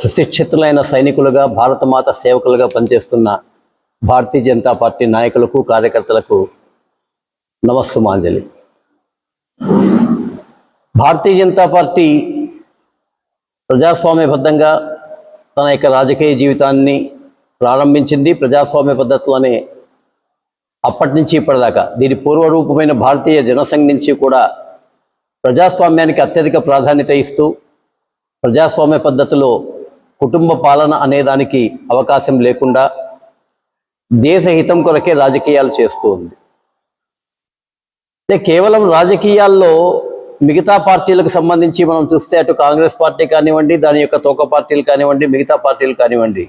సుశిక్షితులైన సైనికులుగా భారతమాత సేవకులుగా పనిచేస్తున్న భారతీయ జనతా పార్టీ నాయకులకు కార్యకర్తలకు నమస్సుమాంజలి. భారతీయ జనతా పార్టీ ప్రజాస్వామ్యబద్ధంగా తన యొక్క రాజకీయ జీవితాన్ని ప్రారంభించింది. ప్రజాస్వామ్య పద్ధతిలోనే అప్పటి నుంచి ఇప్పటిదాకా దీని పూర్వరూపమైన భారతీయ జనసంఘ్ నుంచి కూడా ప్రజాస్వామ్యానికి అత్యధిక ప్రాధాన్యత ఇస్తూ ప్రజాస్వామ్య పద్ధతిలో కుటుంబ పాలన అనేదానికి అవకాశం లేకుండా దేశ హితం కొరకే రాజకీయాలు చేస్తూ ఉంది. అంటే కేవలం రాజకీయాల్లో మిగతా పార్టీలకు సంబంధించి మనం చూస్తే అటు కాంగ్రెస్ పార్టీ కానివ్వండి దాని యొక్క తోక పార్టీలు కానివ్వండి మిగతా పార్టీలు కానివ్వండి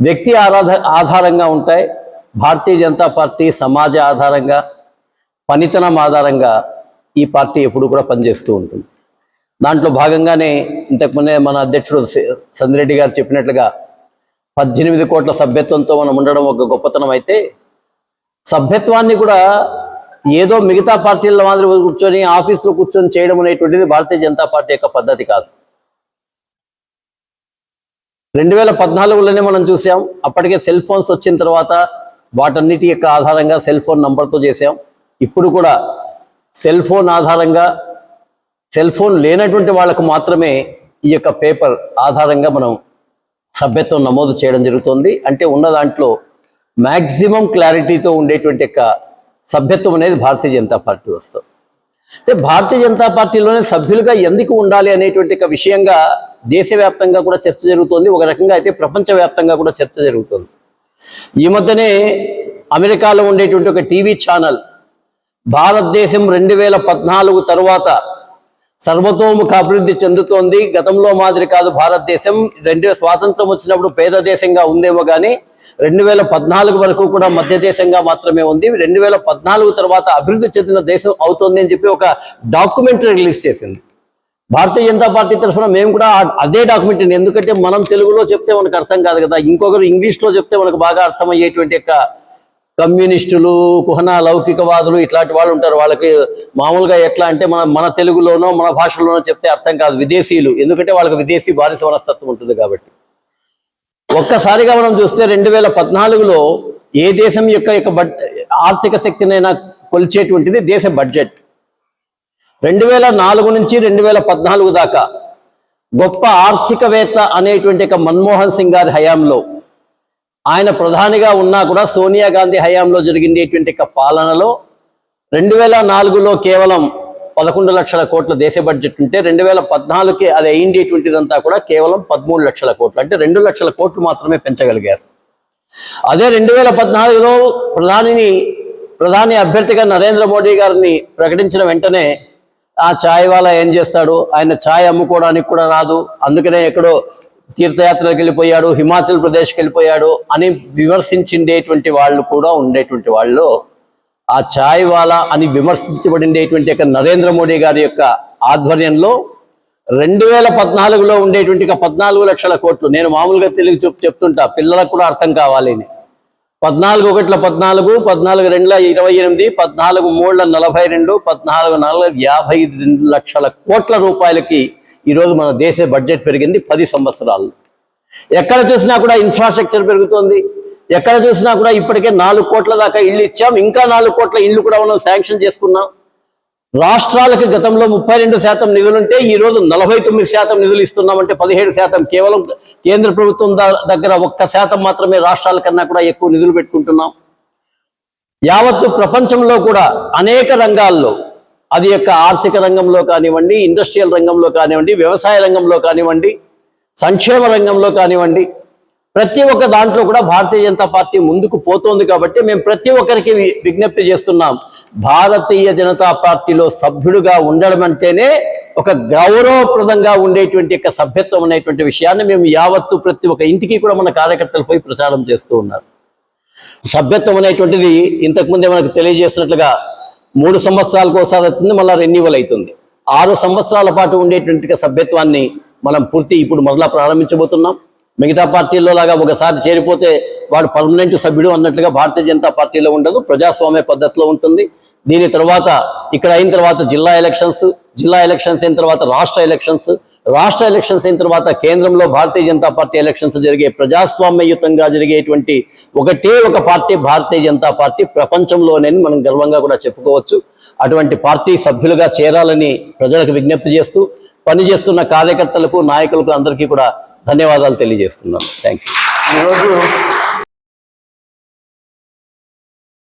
వ్యక్తి ఆరాధ ఆధారంగా ఉంటాయి. భారతీయ జనతా పార్టీ సమాజ ఆధారంగా పనితనం ఆధారంగా ఈ పార్టీ ఎప్పుడు కూడా పనిచేస్తూ ఉంటుంది. దాంట్లో భాగంగానే ఇంతకుముందే మన అధ్యక్షుడు సందిరెడ్డి గారు చెప్పినట్లుగా పద్దెనిమిది కోట్ల సభ్యత్వంతో మనం ఉండడం ఒక గొప్పతనం అయితే సభ్యత్వాన్ని కూడా ఏదో మిగతా పార్టీల మాదిరి కూర్చొని ఆఫీసులో కూర్చొని చేయడం అనేటువంటిది భారతీయ జనతా పార్టీ యొక్క పద్ధతి కాదు. రెండు వేల పద్నాలుగులోనే మనం చూసాం అప్పటికే సెల్ ఫోన్స్ వచ్చిన తర్వాత వాటన్నిటి యొక్క ఆధారంగా సెల్ ఫోన్ నంబర్తో చేసాం ఇప్పుడు కూడా సెల్ ఫోన్ ఆధారంగా సెల్ ఫోన్ లేనటువంటి వాళ్ళకు మాత్రమే ఈ యొక్క పేపర్ ఆధారంగా మనం సభ్యత్వం నమోదు చేయడం జరుగుతుంది. అంటే ఉన్న దాంట్లో మ్యాక్సిమం క్లారిటీతో ఉండేటువంటి యొక్క సభ్యత్వం అనేది భారతీయ జనతా పార్టీ వస్తుంది. అంటే భారతీయ జనతా పార్టీలోనే సభ్యులుగా ఎందుకు ఉండాలి అనేటువంటి ఒక విషయంగా దేశవ్యాప్తంగా కూడా చర్చ జరుగుతోంది. ఒక రకంగా అయితే ప్రపంచవ్యాప్తంగా కూడా చర్చ జరుగుతుంది. ఈ మధ్యనే అమెరికాలో ఉండేటువంటి ఒక టీవీ ఛానల్ భారతదేశం రెండు వేల పద్నాలుగు తరువాత సర్వతోముఖ అభివృద్ధి చెందుతోంది. గతంలో మాదిరి కాదు భారతదేశం. రెండు స్వాతంత్రం వచ్చినప్పుడు పేద దేశంగా ఉందేమో కానీ రెండు వేల పద్నాలుగు వరకు కూడా మధ్య దేశంగా మాత్రమే ఉంది. రెండు వేల పద్నాలుగు తర్వాత అభివృద్ధి చెందిన దేశం అవుతుంది అని చెప్పి ఒక డాక్యుమెంటరీ రిలీజ్ చేసింది. భారతీయ జనతా పార్టీ తరఫున మేము కూడా అదే డాక్యుమెంట్ ఎందుకంటే మనం తెలుగులో చెప్తే మనకు అర్థం కాదు కదా. ఇంకొకరు ఇంగ్లీష్లో చెప్తే మనకు బాగా అర్థమయ్యేటువంటి యొక్క కమ్యూనిస్టులు కుహన లౌకికవాదులు ఇట్లాంటి వాళ్ళు ఉంటారు. వాళ్ళకి మామూలుగా ఎట్లా అంటే మన మన తెలుగులోనో మన భాషలోనో చెప్తే అర్థం కాదు. విదేశీయులు. ఎందుకంటే వాళ్ళకి విదేశీ బానిస మనస్తత్వం ఉంటుంది కాబట్టి. ఒక్కసారిగా మనం చూస్తే రెండు వేల పద్నాలుగులో ఏ దేశం యొక్క యొక్క బడ్ ఆర్థిక శక్తినైనా కొలిచేటువంటిది దేశ బడ్జెట్. రెండు వేల నాలుగు నుంచి రెండు వేల పద్నాలుగు దాకా గొప్ప ఆర్థికవేత్త అనేటువంటి ఒక మన్మోహన్ సింగ్ గారి హయాంలో ఆయన ప్రధానిగా ఉన్నా కూడా సోనియా గాంధీ హయాంలో జరిగినటువంటి పాలనలో రెండు వేల నాలుగులో కేవలం పదకొండు లక్షల కోట్ల దేశ బడ్జెట్ ఉంటే రెండు వేల పద్నాలుగుకి అది అయిండేటువంటిదంతా కూడా కేవలం పదమూడు లక్షల కోట్లు. అంటే రెండు లక్షల కోట్లు మాత్రమే పెంచగలిగారు. అదే రెండు వేల పద్నాలుగులో ప్రధానిని ప్రధాని అభ్యర్థిగా నరేంద్ర మోడీ గారిని ప్రకటించిన వెంటనే ఆ ఛాయ్ వాళ్ళ ఏం చేస్తాడు? ఆయన ఛాయ్ అమ్ముకోవడానికి కూడా రాదు. అందుకనే ఎక్కడో తీర్థయాత్రలకు వెళ్ళిపోయాడు హిమాచల్ ప్రదేశ్కి వెళ్ళిపోయాడు అని విమర్శించిండేటువంటి వాళ్ళు కూడా ఉండేటువంటి వాళ్ళు. ఆ ఛాయ్ వాలా అని విమర్శించబడిండేటువంటి యొక్క నరేంద్ర మోడీ గారి యొక్క ఆధ్వర్యంలో రెండు వేల పద్నాలుగులో ఉండేటువంటి పద్నాలుగు లక్షల కోట్లు. నేను మామూలుగా తెలుగు చెప్ చెప్తుంటా పిల్లలకు కూడా అర్థం కావాలి పద్నాలుగు ఒకట్ల పద్నాలుగు పద్నాలుగు రెండుల ఇరవై ఎనిమిది పద్నాలుగు మూడుల నలభై రెండు పద్నాలుగు నాలుగు యాభై రెండు లక్షల కోట్ల రూపాయలకి ఈరోజు మన దేశ బడ్జెట్ పెరిగింది పది సంవత్సరాలు. ఎక్కడ చూసినా కూడా ఇన్ఫ్రాస్ట్రక్చర్ పెరుగుతోంది. ఎక్కడ చూసినా కూడా ఇప్పటికే నాలుగు కోట్ల దాకా ఇల్లు ఇచ్చాం. ఇంకా నాలుగు కోట్ల ఇల్లు కూడా మనం శాంక్షన్ చేసుకున్నాం. రాష్ట్రాలకు గతంలో ముప్పై రెండు శాతం నిధులుంటే ఈ రోజు నలభై తొమ్మిది శాతం నిధులు ఇస్తున్నామంటే పదిహేడు శాతం కేవలం కేంద్ర ప్రభుత్వం దగ్గర ఒక్క శాతం మాత్రమే రాష్ట్రాల కన్నా కూడా ఎక్కువ నిధులు పెట్టుకుంటున్నాం. యావత్తు ప్రపంచంలో కూడా అనేక రంగాల్లో అది యొక్క ఆర్థిక రంగంలో కానివ్వండి ఇండస్ట్రియల్ రంగంలో కానివ్వండి వ్యవసాయ రంగంలో కానివ్వండి సంక్షేమ రంగంలో కానివ్వండి ప్రతి ఒక్క దాంట్లో కూడా భారతీయ జనతా పార్టీ ముందుకు పోతోంది కాబట్టి మేము ప్రతి ఒక్కరికి విజ్ఞప్తి చేస్తున్నాం. భారతీయ జనతా పార్టీలో సభ్యుడుగా ఉండడం అంటేనే ఒక గౌరవప్రదంగా ఉండేటువంటి యొక్క సభ్యత్వం అనేటువంటి విషయాన్ని మేము యావత్తు ప్రతి ఒక్క ఇంటికి కూడా మన కార్యకర్తలు పోయి ప్రచారం చేస్తూ ఉన్నారు. సభ్యత్వం అనేటువంటిది ఇంతకుముందే మనకు తెలియజేసినట్లుగా మూడు సంవత్సరాలకు ఒకసారి అవుతుంది మళ్ళీ రెన్యువల్ అవుతుంది. ఆరు సంవత్సరాల పాటు ఉండేటువంటి సభ్యత్వాన్ని మనం పూర్తి ఇప్పుడు మరలా ప్రారంభించబోతున్నాం. మిగతా పార్టీల్లో లాగా ఒకసారి చేరిపోతే వాడు పర్మనెంట్ సభ్యుడు అన్నట్లుగా భారతీయ జనతా పార్టీలో ఉండదు ప్రజాస్వామ్య పద్ధతిలో ఉంటుంది. దీని తర్వాత ఇక్కడ అయిన తర్వాత జిల్లా ఎలక్షన్స్ జిల్లా ఎలక్షన్స్ అయిన తర్వాత రాష్ట్ర ఎలక్షన్స్ రాష్ట్ర ఎలక్షన్స్ అయిన తర్వాత కేంద్రంలో భారతీయ జనతా పార్టీ ఎలక్షన్స్ జరిగే ప్రజాస్వామ్యయుతంగా జరిగేటువంటి ఒకటే ఒక పార్టీ భారతీయ జనతా పార్టీ ప్రపంచంలోనే మనం గర్వంగా కూడా చెప్పుకోవచ్చు. అటువంటి పార్టీ సభ్యులుగా చేరాలని ప్రజలకు విజ్ఞప్తి చేస్తూ పనిచేస్తున్న కార్యకర్తలకు నాయకులకు అందరికీ కూడా ధన్యవాదాలు తెలియజేస్తున్నాను. థ్యాంక్ యూ ఈరోజు